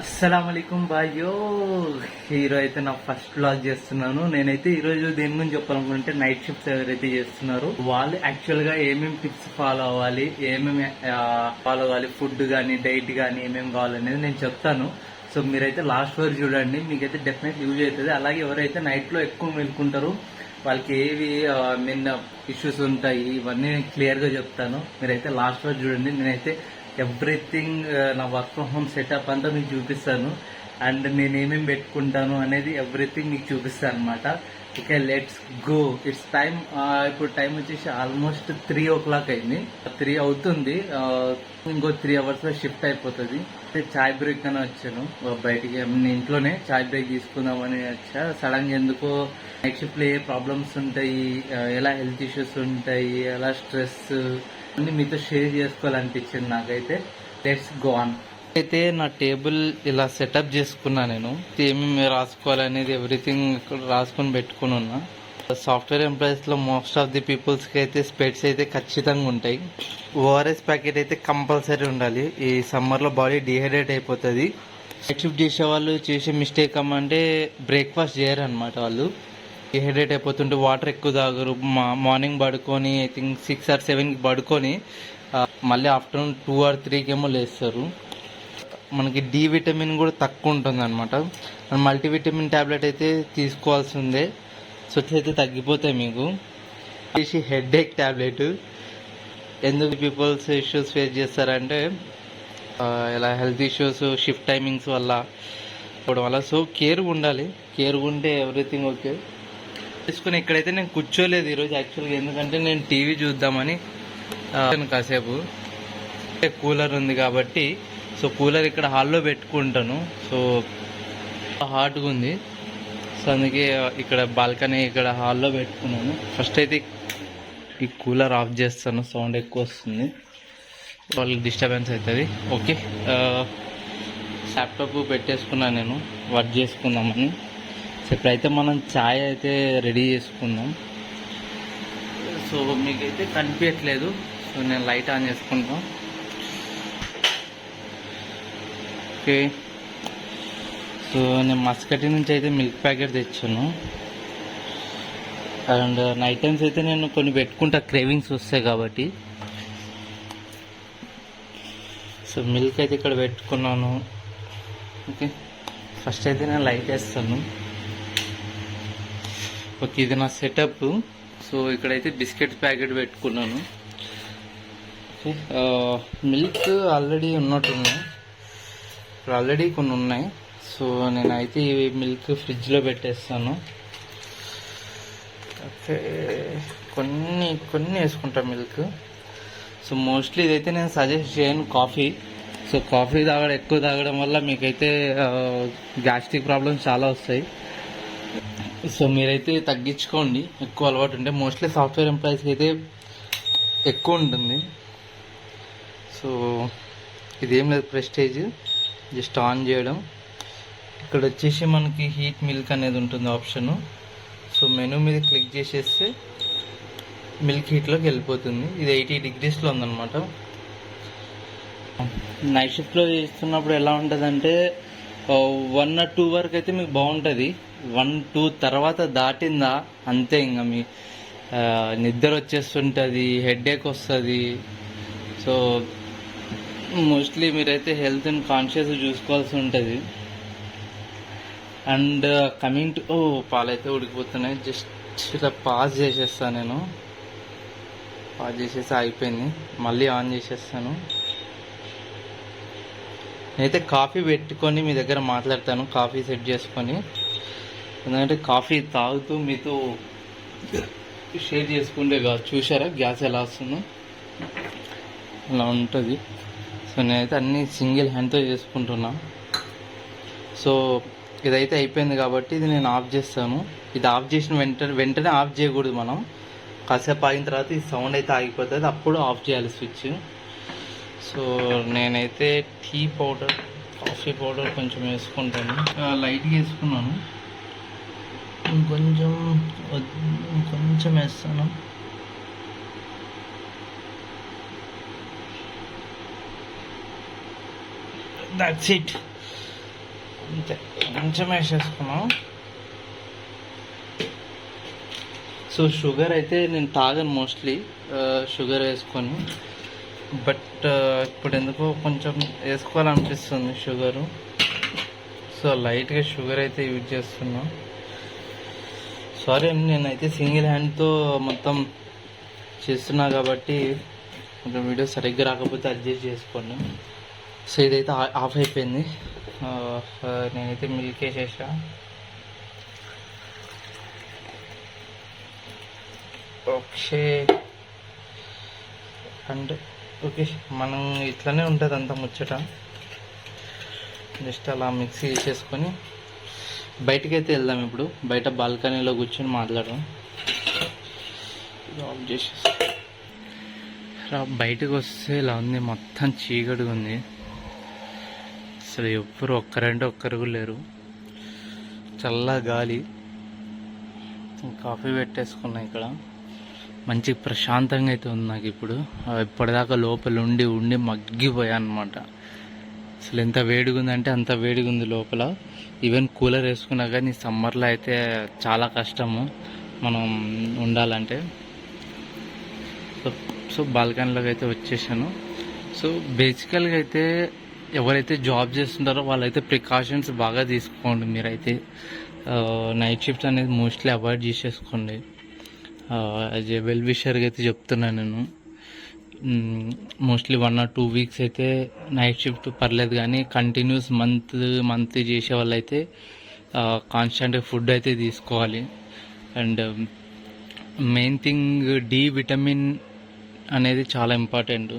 అస్సలం బాయ్యో హీరో అయితే నా ఫస్ట్ బ్లాగ్ చేస్తున్నాను. నేనైతే ఈ రోజు దేని గురించి చెప్పాలనుకుంటే నైట్ షిఫ్ట్స్ ఎవరైతే చేస్తున్నారు వాళ్ళు యాక్చువల్గా ఏమేమి టిప్స్ ఫాలో అవ్వాలి ఏమేమి ఫాలో అవ్వాలి ఫుడ్ కానీ డైట్ కానీ ఏమేమి కావాలనేది నేను చెప్తాను. సో మీరైతే లాస్ట్ వరకు చూడండి. మీకైతే డెఫినెట్ యూజ్ అవుతుంది. అలాగే ఎవరైతే నైట్లో ఎక్కువ మెలుకుంటారు వాళ్ళకి ఏవి మీన్ ఇష్యూస్ ఉంటాయి ఇవన్నీ నేను క్లియర్గా చెప్తాను. మీరైతే లాస్ట్ వరకు చూడండి. నేనైతే ఎవ్రీథింగ్ uh, నా వర్క్ ఫ్రమ్ హోమ్ సెటప్ అంతా మీకు చూపిస్తాను. అండ్ నేనేమేమి పెట్టుకుంటాను అనేది ఎవ్రీథింగ్ మీకు చూపిస్తాను అనమాట okay let's go it's time ఇప్పుడు టైం వచ్చేసి ఆల్మోస్ట్ త్రీ ఓ క్లాక్ అయింది. త్రీ అవుతుంది. ఇంకో త్రీ అవర్స్లో షిఫ్ట్ అయిపోతుంది. అయితే చాయ్ బ్రేక్ అని వచ్చాను. బయటికి నేను ఇంట్లోనే చాయ్ బ్రేక్ తీసుకుందామని వచ్చా. సడన్గా ఎందుకో నైట్ షిఫ్ట్లో ఏ ప్రాబ్లమ్స్ ఉంటాయి? ఎలా హెల్త్ ఇష్యూస్ ఉంటాయి? ఎలా స్ట్రెస్ అన్ని మీతో షేర్ చేసుకోవాలనిపించింది నాకైతే. లెట్స్ గో ఆన్ అయితే నా టేబుల్ ఇలా సెటప్ చేసుకున్నా నేను. ఏమేమి రాసుకోవాలనేది ఎవ్రీథింగ్ ఇక్కడ రాసుకొని పెట్టుకుని ఉన్నా. సాఫ్ట్వేర్ ఎంప్లాయీస్లో మోస్ట్ ఆఫ్ ది పీపుల్స్కి అయితే స్పెట్స్ అయితే ఖచ్చితంగా ఉంటాయి. ఓఆర్ఎస్ ప్యాకెట్ అయితే కంపల్సరీ ఉండాలి. ఈ సమ్మర్లో బాడీ డిహైడ్రేట్ అయిపోతుంది. నైట్ షిఫ్ట్ చేసే వాళ్ళు చేసే మిస్టేక్ అమ్మంటే బ్రేక్ఫాస్ట్ చేయరు అనమాట వాళ్ళు. డిహైడ్రేట్ అయిపోతుంటే వాటర్ ఎక్కువ తాగరు. మా- మార్నింగ్ పడుకొని ఐ థింక్ సిక్స్ ఆర్ సెవెన్కి పడుకొని మళ్ళీ ఆఫ్టర్నూన్ టూ ఆర్ త్రీకి ఏమో లేస్తారు. మనకి డి విటమిన్ కూడా తక్కువ ఉంటుంది అనమాట మల్టీవిటమిన్ ట్యాబ్లెట్ అయితే తీసుకోవాల్సిందే సో అయితే తగ్గిపోతాయి మీకు. చేసి హెడ్ ఏక్ ట్యాబ్లెట్ ఎందుకు పీపుల్స్ ఇష్యూస్ ఫేస్ చేస్తారంటే ఇలా హెల్త్ ఇష్యూస్ షిఫ్ట్ టైమింగ్స్ వల్ల పోవడం వల్ల. సో కేర్గా ఉండాలి. కేర్గా ఉంటే ఎవ్రీథింగ్ ఓకే తీసుకుని ఇక్కడైతే నేను కూర్చోలేదు ఈరోజు యాక్చువల్గా ఎందుకంటే నేను టీవీ చూద్దామని కాసేపు. కూలర్ ఉంది కాబట్టి సో కూలర్ ఇక్కడ హాల్లో పెట్టుకుంటాను. సో హాట్గా ఉంది. సో అందుకే ఇక్కడ బాల్కనీ ఇక్కడ హాల్లో పెట్టుకున్నాను. ఫస్ట్ అయితే ఈ కూలర్ ఆఫ్ చేస్తాను. సౌండ్ ఎక్కువ వస్తుంది. వాళ్ళకి డిస్టర్బెన్స్ అవుతుంది. ఓకే. ల్యాప్టాప్ పెట్టేసుకున్నాను నేను. వర్క్ చేసుకుందామని. సో ఇప్పుడైతే మనం ఛాయ్ అయితే రెడీ చేసుకుందాం. సో మీకైతే కనిపించట్లేదు. సో నేను లైట్ ఆన్ చేసుకుంటాను ఓకే. సో నేను మస్కటి నుంచి అయితే మిల్క్ ప్యాకెట్ తెచ్చాను. అండ్ నైట్ టైమ్స్ అయితే నేను కొన్ని పెట్టుకుంటా క్రేవింగ్స్ వస్తాయి కాబట్టి. సో మిల్క్ అయితే ఇక్కడ పెట్టుకున్నాను. ఓకే. ఫస్ట్ అయితే నేను లైట్ వేస్తాను. ఓకే ఇది నా సెటప్. సో ఇక్కడైతే బిస్కెట్ ప్యాకెట్ పెట్టుకున్నాను. ఓకే. మిల్క్ ఆల్రెడీ ఉన్నట్టున్నాయి. ఇప్పుడు ఆల్రెడీ కొన్ని ఉన్నాయి. సో నేనైతే ఇవి మిల్క్ ఫ్రిడ్జ్లో పెట్టేస్తాను. ఓకే. కొన్ని కొన్ని వేసుకుంటా మిల్క్ సో మోస్ట్లీ ఇదైతే నేను సజెస్ట్ చేయను కాఫీ సో కాఫీ తాగడం ఎక్కువ తాగడం వల్ల మీకైతే గ్యాస్ట్రిక్ ప్రాబ్లమ్స్ చాలా వస్తాయి. సో మీరైతే తగ్గించుకోండి. ఎక్కువ అలవాటు ఉంటే మోస్ట్లీ సాఫ్ట్వేర్ ఎంప్లాయీస్కి అయితే ఎక్కువ ఉంటుంది. సో ఇదేం లేదు ప్రెస్టేజ్ జస్ట్ ఆన్ చేయడం. ఇక్కడ వచ్చేసి మనకి హీట్ మిల్క్ అనేది ఉంటుంది ఆప్షను. సో మెనూ మీద క్లిక్ చేసేస్తే మిల్క్ హీట్లోకి వెళ్ళిపోతుంది. ఇది ఎయిటీ డిగ్రీస్లో ఉందన్నమాట. నైట్ షిఫ్ట్లో చేస్తున్నప్పుడు ఎలా ఉంటుందంటే వన్ ఆర్ టూ వరకు అయితే మీకు బాగుంటుంది. వన్ టూ తర్వాత దాటిందా అంతే ఇంకా మీ నిద్ర వచ్చేస్తుంటుంది హెడేక్ వస్తుంది. సో మోస్ట్లీ మీరైతే హెల్త్ని కాన్షియస్ చూసుకోవాల్సి ఉంటుంది. అండ్ కమింగ్ టు ఓ పాలైతే ఉడికిపోతున్నాయి. జస్ట్ ఇలా పాజ్ చేసేస్తాను నేను. పాజ్ చేసేసి అయిపోయింది మళ్ళీ ఆన్ చేసేస్తాను. నేనైతే కాఫీ పెట్టుకొని మీ దగ్గర మాట్లాడతాను. కాఫీ సెట్ చేసుకొని. ఎందుకంటే కాఫీ తాగుతూ మీతో షేర్ చేసుకుంటే కాదు చూసారా గ్యాస్ ఎలా వస్తుందో? అలా ఉంటుంది. సో నేనైతే అన్నీ సింగిల్ హ్యాండ్తో చేసుకుంటున్నా. సో ఇదైతే అయిపోయింది కాబట్టి ఇది నేను ఆఫ్ చేస్తాను. ఇది ఆఫ్ చేసిన వెంటనే వెంటనే ఆఫ్ చేయకూడదు మనం. కాసేపు ఆగిన తర్వాత ఈ సౌండ్ అయితే ఆగిపోతుంది. అప్పుడు ఆఫ్ చేయాలి స్విచ్. సో నేనైతే టీ పౌడర్ కాఫీ పౌడర్ కొంచెం వేసుకుంటాను. లైట్గా వేసుకున్నాను. ఇంకొంచెం కొంచెం వేస్తాను. దట్స్ ఇట్ అంతే. కొంచెం వేసేసుకున్నాం. సో షుగర్ అయితే నేను తాగను మోస్ట్లీ షుగర్ uh, వేసుకొని. బట్ uh, ఇప్పుడు ఎందుకో కొంచెం వేసుకోవాలనిపిస్తుంది షుగరు సో లైట్గా షుగర్ అయితే యూజ్ చేస్తున్నా. సారీ నేనైతే సింగిల్ హ్యాండ్తో మొత్తం చేస్తున్నా కాబట్టి కొంచెం వీడియో సరిగ్గా రాకపోతే అడ్జస్ట్ చేసుకోండి. సో ఇదైతే ఆఫ్ అయిపోయింది. నేనైతే మిల్క్ వేసేసా ఓకే. అండ్ ఓకే మనం ఇట్లానే ఉంటుంది అంత ముచ్చట. జస్ట్ అలా మిక్సీ చేసేసుకొని బయటికి అయితే వెళ్దాం ఇప్పుడు. బయట బాల్కనీలో కూర్చొని మాట్లాడడం ఆఫ్ చేసేసి. బయటకు వస్తే ఇలా ఉంది. మొత్తం చీకటిగా ఉంది. అసలు ఎవ్వరు ఒక్కరంటే ఒక్కరు కూడా లేరు. చల్ల గాలి. కాఫీ పెట్టేసుకున్నా ఇక్కడ. మంచి ప్రశాంతంగా అయితే ఉంది నాకు ఇప్పుడు. ఇప్పటిదాకా లోపల ఉండి ఉండి మగ్గిపోయా అనమాట అసలు ఎంత వేడిగా ఉందంటే అంత వేడిగా ఉంది లోపల. ఈవెన్ కూలర్ వేసుకున్నా కానీ సమ్మర్లో అయితే చాలా కష్టము మనం ఉండాలంటే. సో సో బాల్కనీలోకి అయితే వచ్చేసాను. సో బేసికల్గా అయితే ఎవరైతే జాబ్ చేస్తుంటారో వాళ్ళైతే ప్రికాషన్స్ బాగా తీసుకోండి మీరైతే. నైట్ షిఫ్ట్ అనేది మోస్ట్లీ అవాయిడ్ చేసేసుకోండి. యాజ్ ఏ వెల్ విషర్గా అయితే చెప్తున్నాను నేను. Mostly one or two weeks అయితే నైట్ షిఫ్ట్ పర్లేదు కానీ కంటిన్యూస్ మంత్ మంత్ చేసే వాళ్ళైతే కాన్స్టెంట్గా ఫుడ్ అయితే తీసుకోవాలి. And main thing D vitamin అనేది చాలా ఇంపార్టెంట్